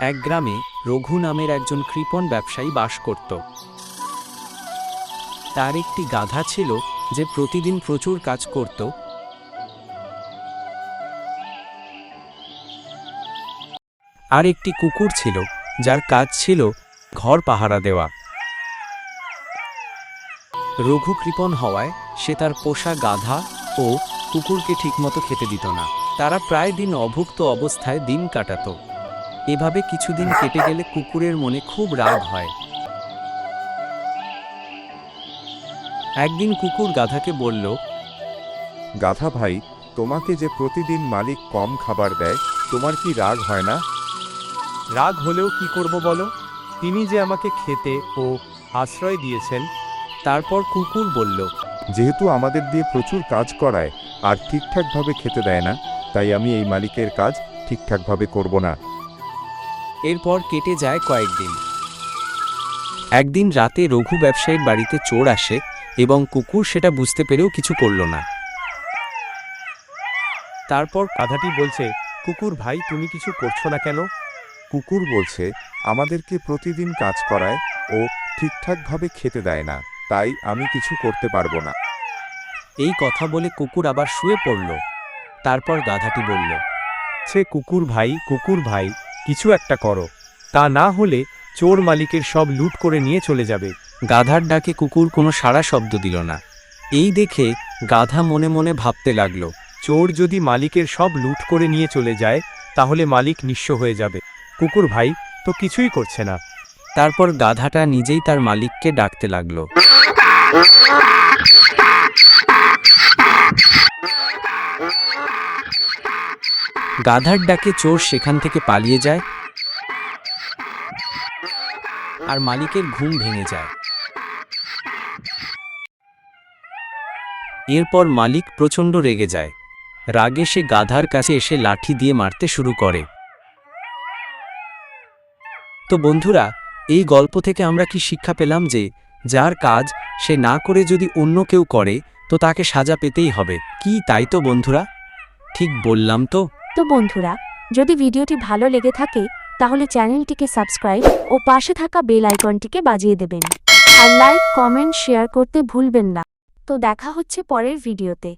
এক গ্রামে রঘু নামের একজন কৃপণ ব্যবসায়ী বাস করত। তার একটি গাধা ছিল যে প্রতিদিন প্রচুর কাজ করত। আর একটি কুকুর ছিল, যার কাজ ছিল ঘর পাহারা দেওয়া। রঘু কৃপণ হওয়ায় সে তার পোষা গাধা ও কুকুরকে ঠিকমতো খেতে দিত না। তারা প্রায় দিন অভুক্ত অবস্থায় দিন কাটাতো। এভাবে কিছুদিন কেটে গেলে কুকুরের মনে খুব রাগ হয়। একদিন কুকুর গাধাকে বলল গাধা ভাই তোমাকে যে প্রতিদিন মালিক কম খাবার দেয় তোমার কি রাগ হয় না? রাগ হলেও কি করব বলো? তিনি যে আমাকে খেতে ও আশ্রয় দিয়েছেন। তারপর কুকুর বলল যেহেতু আমাদের দিয়ে প্রচুর কাজ করায় আর ঠিকঠাকভাবে খেতে দেয় না তাই আমি এই মালিকের কাজ ঠিকঠাকভাবে করব না। এরপর কেটে যায় কয়েকদিন। একদিন রাতে রঘু ব্যবসায়ীর বাড়িতে চোর আসে এবং কুকুর সেটা বুঝতে পেরেও কিছু করল না। তারপর গাধাটি বলছে কুকুর ভাই তুমি কিছু করছ না কেন? কুকুর বলছে আমাদেরকে প্রতিদিন কাজ করায় ও ঠিকঠাকভাবে খেতে দেয় না তাই আমি কিছু করতে পারব না। এই কথা বলে কুকুর আবার শুয়ে পড়ল। তারপর গাধাটি বলল সে কুকুর ভাই কুকুর ভাই কিছু একটা করো। তা না হলে চোর মালিকের সব লুট করে নিয়ে চলে যাবে। গাধার ডাকে কুকুর কোনো সাড়া শব্দ দিল না। এই দেখে গাধা মনে মনে ভাবতে লাগল, চোর যদি মালিকের সব লুট করে নিয়ে চলে যায়, তাহলে মালিক নিঃস্ব হয়ে যাবে। কুকুর, ভাই, তো কিছুই করছে না। তারপর গাধাটা নিজেই তার মালিককে ডাকতে লাগল। গাধার ডাকে চোর সেখান থেকে পালিয়ে যায় আর মালিকের ঘুম ভেঙে যায়। এরপর মালিক প্রচণ্ড রেগে যায়। রাগে সে গাধার কাছে এসে লাঠি দিয়ে মারতে শুরু করে। তো বন্ধুরা, এই গল্প থেকে আমরা কি শিক্ষা পেলাম যে, যার কাজ সে না করে যদি অন্য কেউ করে, তো তাকে সাজা পেতেই হবে। কি তাই তো বন্ধুরা? ঠিক বললাম তো। তো বন্ধুরা, যদি ভিডিওটি ভালো লেগে থাকে, তাহলে চ্যানেলটিকে সাবস্ক্রাইব ও পাশে থাকা বেল আইকনটিকে বাজিয়ে দেবেন। আর লাইক, কমেন্ট, শেয়ার করতে ভুলবেন না। তো দেখা হচ্ছে পরের ভিডিওতে।